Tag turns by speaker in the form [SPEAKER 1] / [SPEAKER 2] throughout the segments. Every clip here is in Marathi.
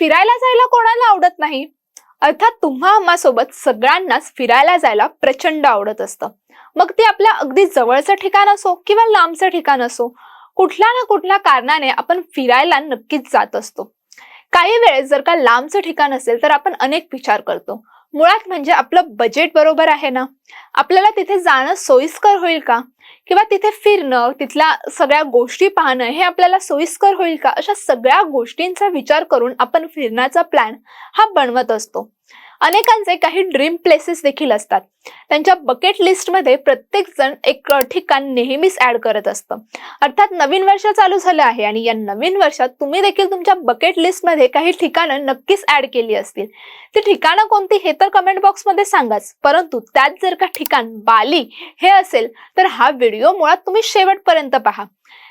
[SPEAKER 1] फिरायला जायला कोणाला आवडत नाही? अर्थात तुम्हा आम्हासोबत सगळ्यांनाच फिरायला जायला प्रचंड आवडत असतं. मग ते आपल्या अगदी जवळचं ठिकाण असो किंवा लांबचं ठिकाण असो कुठल्या ना कुठल्या कारणाने आपण फिरायला नक्कीच जात असतो. काही वेळेस जर का लांबचं ठिकाण असेल तर आपण अनेक विचार करतो. मुळात म्हणजे आपलं बजेट बरोबर आहे ना? आपल्याला तिथे जाणं सोयीस्कर होईल का? किंवा तिथे फिरणं तिथल्या सगळ्या गोष्टी पाहणं हे आपल्याला सोयीस्कर होईल का? अशा सगळ्या गोष्टींचा विचार करून आपण फिरण्याचा प्लॅन हा बनवत असतो. अनेकांचे काही ड्रीम प्लेसेस देखील असतात. त्यांच्या बकेट लिस्टमध्ये प्रत्येक जण एक ठिकाण नेहमीच ऍड करत असतं. अर्थात नवीन वर्ष चालू झालं आहे आणि या नवीन वर्षात तुम्ही देखील तुमच्या बकेट लिस्टमध्ये काही ठिकाणं नक्कीच ऍड केली असतील. ती ठिकाणं कोणती हे तर कमेंट बॉक्समध्ये सांगाच. परंतु त्यात जर का ठिकाण बाली हे असेल तर हा व्हिडिओ मुळात तुम्ही शेवटपर्यंत पहा.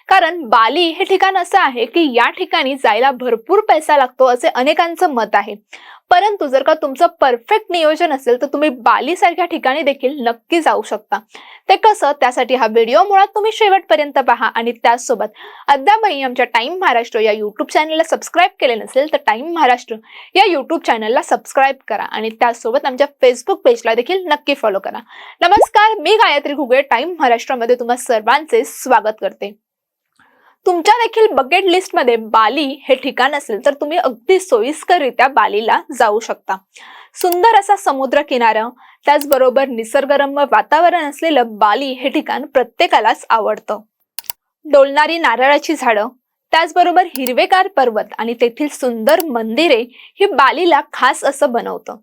[SPEAKER 1] कारण बाली हे ठिकाण असं आहे की या ठिकाणी जायला भरपूर पैसा लागतो असे अनेकांचं मत आहे. परंतु जर का तुमचं परफेक्ट नियोजन असेल तर तुम्ही बाली सारख्या ठिकाणी देखील नक्की जाऊ शकता. ते कसं? त्यासाठी हा व्हिडिओ मुळात तुम्ही शेवटपर्यंत पहा आणि त्याचसोबत अद्यापही आमच्या टाईम महाराष्ट्र या युट्यूब चॅनलला सबस्क्राईब केले नसेल तर टाईम महाराष्ट्र या युट्यूब चॅनलला सबस्क्राईब करा आणि त्याचसोबत आमच्या फेसबुक पेजला देखील नक्की फॉलो करा. नमस्कार मी गायत्री घुगे. टाइम महाराष्ट्रामध्ये तुम्हा सर्वांचे स्वागत करते. तुमच्या देखील बकेट लिस्टमध्ये बाली हे ठिकाण असेल तर तुम्ही अगदी सोयीस्कररित्या बालीला जाऊ शकता. सुंदर असा समुद्र किनारा त्याचबरोबर निसर्गरम्य वातावरण असलेलं बाली हे ठिकाण प्रत्येकालाच आवडतं. डोलणारी नारळाची झाडं त्याचबरोबर हिरवेगार पर्वत आणि तेथील सुंदर मंदिरे ही बालीला खास असं बनवतं.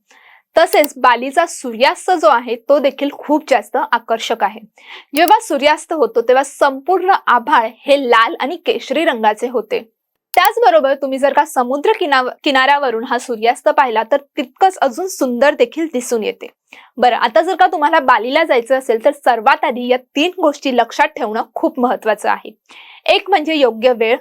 [SPEAKER 1] तसेच बालीचा सूर्यास्त जो आहे तो देखील खूप जास्त आकर्षक आहे. जेव्हा सूर्यास्त होतो तेव्हा संपूर्ण आभाळ हे लाल आणि केशरी रंगाचे होते. त्याचबरोबर तुम्ही जर का समुद्र किना किनाऱ्यावरून हा सूर्यास्त पाहिला तर तितकंच अजून सुंदर देखील दिसून येते. बरं आता जर का तुम्हाला बालीला जायचं असेल तर सर्वात आधी या तीन गोष्टी लक्षात ठेवणं खूप महत्वाचं आहे. एक म्हणजे योग्य वेळ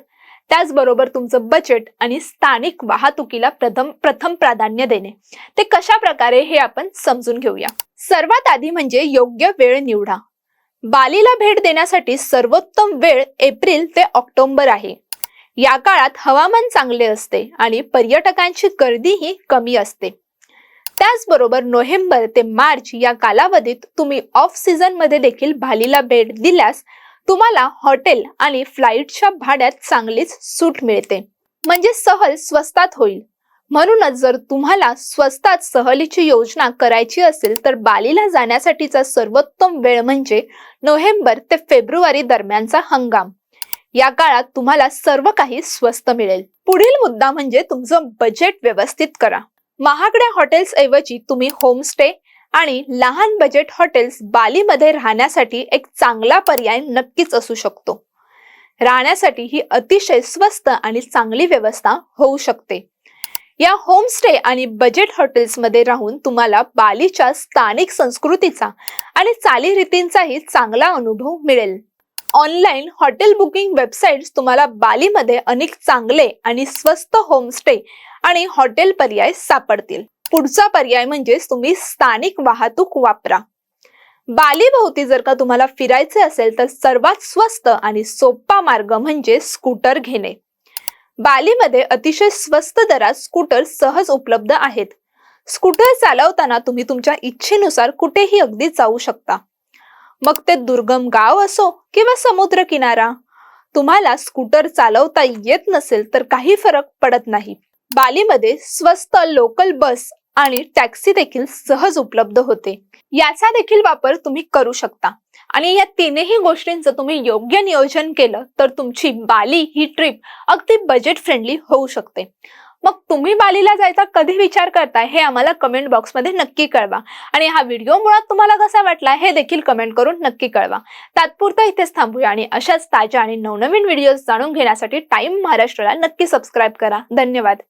[SPEAKER 1] त्याचबरोबर तुमचं बजेट आणि स्थानिक वाहतुकीला प्रथम प्रथम प्राधान्य देणे. ते कशा प्रकारे हे आपण समजून घेऊया. सर्वात आधी म्हणजे योग्य वेळ निवडा. बालीला भेट देण्यासाठी सर्वोत्तम वेळ एप्रिल ते ऑक्टोबर आहे. या काळात हवामान चांगले असते आणि पर्यटकांची गर्दीही कमी असते. त्याचबरोबर नोव्हेंबर ते मार्च या कालावधीत तुम्ही ऑफ सीझनमध्ये देखील बालीला भेट दिल्यास तुम्हाला हॉटेल आणि फ्लाईटच्या भाड्यात चांगलीच सूट मिळते. म्हणजे सहल स्वस्तात होईल. म्हणूनच जर तुम्हाला स्वस्तात सहलीची योजना करायची असेल तर बालीला जाण्यासाठीचा सर्वोत्तम वेळ म्हणजे नोव्हेंबर ते फेब्रुवारी दरम्यानचा हंगाम. या काळात तुम्हाला सर्व काही स्वस्त मिळेल. पुढील मुद्दा म्हणजे तुमचं बजेट व्यवस्थित करा. महागड्या हॉटेल्स ऐवजी तुम्ही होमस्टे आणि लहान बजेट हॉटेल्स बालीमध्ये राहण्यासाठी एक चांगला पर्याय नक्कीच असू शकतो. राहण्यासाठी ही अतिशय स्वस्त आणि चांगली व्यवस्था होऊ शकते. या होमस्टे आणि बजेट हॉटेल्समध्ये राहून तुम्हाला बालीच्या स्थानिक संस्कृतीचा आणि चालीरीतींचाही चांगला अनुभव मिळेल. ऑनलाईन हॉटेल बुकिंग वेबसाईट्स तुम्हाला बालीमध्ये अनेक चांगले आणि स्वस्त होमस्टे आणि हॉटेल पर्याय सापडतील. पुढचा पर्याय म्हणजे तुम्ही स्थानिक वाहतूक वापरा. बालीभोवती जर का तुम्हाला फिरायचे असेल तर सर्वात स्वस्त आणि सोपा मार्ग म्हणजे स्कूटर घेणे. बालीमध्ये अतिशय स्वस्त दरात स्कूटर सहज उपलब्ध आहेत. स्कूटर चालवताना तुम्ही तुमच्या इच्छेनुसार कुठेही अगदी जाऊ शकता. मग ते दुर्गम गाव असो किंवा समुद्र किनारा तुम्हाला स्कूटर चालवता येत नसेल तर काही फरक पडत नाही. बालीमध्ये स्वस्त लोकल बस आणि टॅक्सी देखील सहज उपलब्ध होते. याचा देखील वापर तुम्ही करू शकता. आणि या तीनही गोष्टींचं तुम्ही योग्य नियोजन केलं तर तुमची बाली ही ट्रिप अगदी बजेट फ्रेंडली होऊ शकते. मग तुम्ही बालीला जायचा कधी विचार करताय हे आम्हाला कमेंट बॉक्समध्ये नक्की कळवा. आणि हा व्हिडिओ मुळात तुम्हाला कसा वाटला हे देखील कमेंट करून नक्की कळवा. तात्पुरता इथेच थांबूया आणि अशाच ताज्या आणि नवनवीन व्हिडिओज जाणून घेण्यासाठी टाइम महाराष्ट्राला नक्की सबस्क्राईब करा. धन्यवाद.